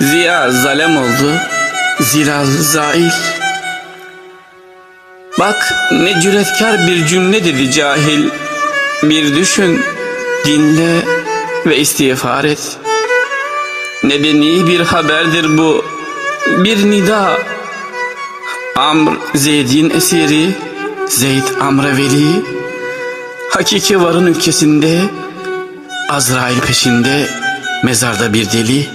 Ziya zalem oldu, zilal zail. Bak ne cüretkar bir cümle dedi cahil. Bir düşün, dinle ve istiğfar et. Nedeni bir haberdir bu, bir nida. Amr Zeyd'in esiri, Zeyd Amr'a veli. Hakiki varın ülkesinde, Azrail peşinde, mezarda bir deli.